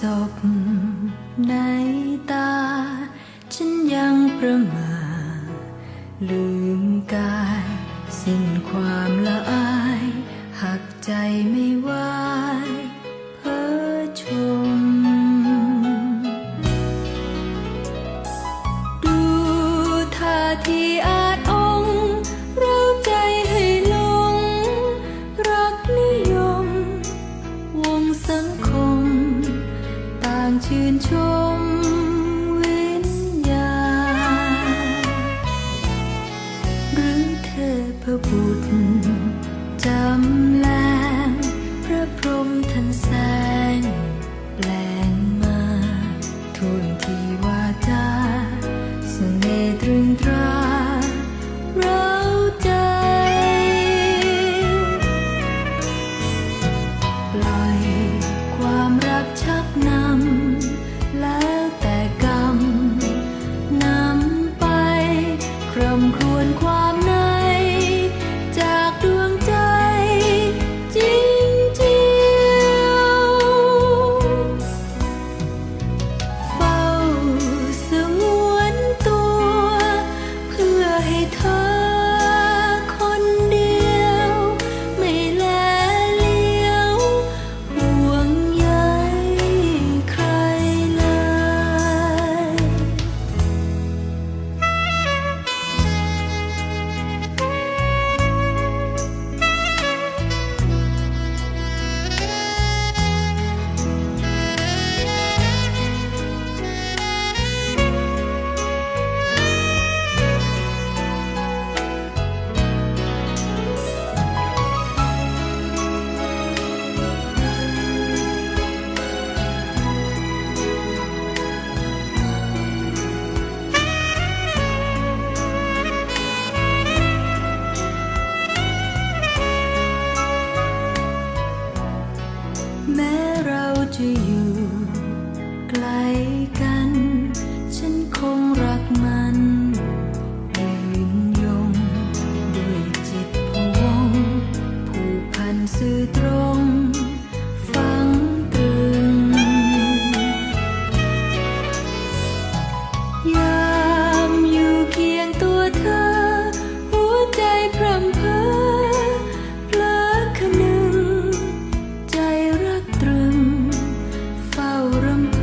ศพในตา ฉันยังประมาลืมกาย สิ้นความละอาย หักใจไม่ว่า บุตร รำครวญความใน จากดวงใจจริงจียวเฝ้าสงวตัว เพื่อให้เธอ to you. i don't Urum.